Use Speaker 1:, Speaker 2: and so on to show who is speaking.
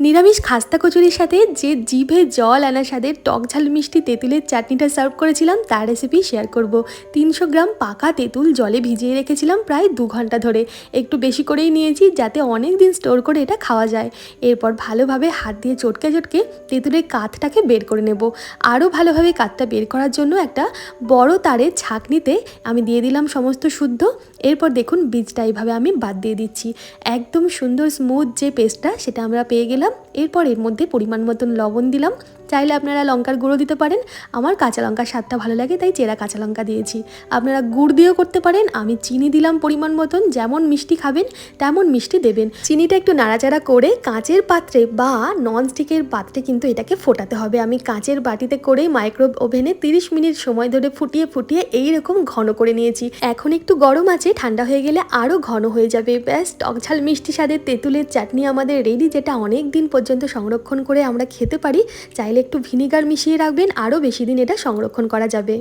Speaker 1: নিরামিষ খাস্তা কচুরির সাথে যে জিভে জল আনা স্বাদের টক ঝাল মিষ্টি তেঁতুলের চাটনিটা সার্ভ করেছিলাম, তার রেসিপি শেয়ার করব। তিনশো গ্রাম পাকা তেঁতুল জলে ভিজিয়ে রেখেছিলাম প্রায় দু ঘণ্টা ধরে। একটু বেশি করেই নিয়েছি যাতে অনেক দিন স্টোর করে এটা খাওয়া যায়। এরপর ভালোভাবে হাত দিয়ে চটকে চটকে তেঁতুলের কাঠটাকে বের করে নেব। আরও ভালোভাবে কাঠটা বের করার জন্য একটা বড় তারের ছাঁকনিতে আমি দিয়ে দিলাম সমস্ত শুদ্ধ। এরপর দেখুন বীজটা এইভাবে আমি বাদ দিয়ে দিচ্ছি। একদম সুন্দর স্মুথ যে পেস্টটা সেটা আমরা পেয়ে গেলাম। এরপর এর মধ্যে পরিমাণ মতন লবণ দিলাম। চাইলে আপনারা লঙ্কার গুঁড়ো দিতে পারেন। আমার কাঁচা লঙ্কার স্বাদটা ভালো লাগে, তাই চেরা কাঁচা লঙ্কা দিয়েছি। আপনারা গুড় দিয়েও করতে পারেন, আমি চিনি দিলাম পরিমাণ মতন, যেমন মিষ্টি খাবেন, তেমন মিষ্টি দেবেন। চিনিটা একটু নাড়াচাড়া করে কাঁচের পাত্রে বা ননস্টিকের পাত্রে কিন্তু এটাকে ফোটাতে হবে। আমি কাঁচের বাটিতে করেই মাইক্রো ওভেনে তিরিশ মিনিট সময় ধরে ফুটিয়ে ফুটিয়ে এইরকম ঘন করে নিয়েছি। এখন একটু গরম আছে, ঠান্ডা হয়ে গেলে আরও ঘন হয়ে যাবে। ব্যাস, টকঝাল মিষ্টি স্বাদের তেঁতুলের চাটনি আমাদের রেডি যেটা অনেক দিন পর্যন্ত সংরক্ষণ করে আমরা খেতে পারি, চাইলে একটু ভিনিগার মিশিয়ে রাখবেন, আরও বেশি দিন এটা সংরক্ষণ করা যাবে।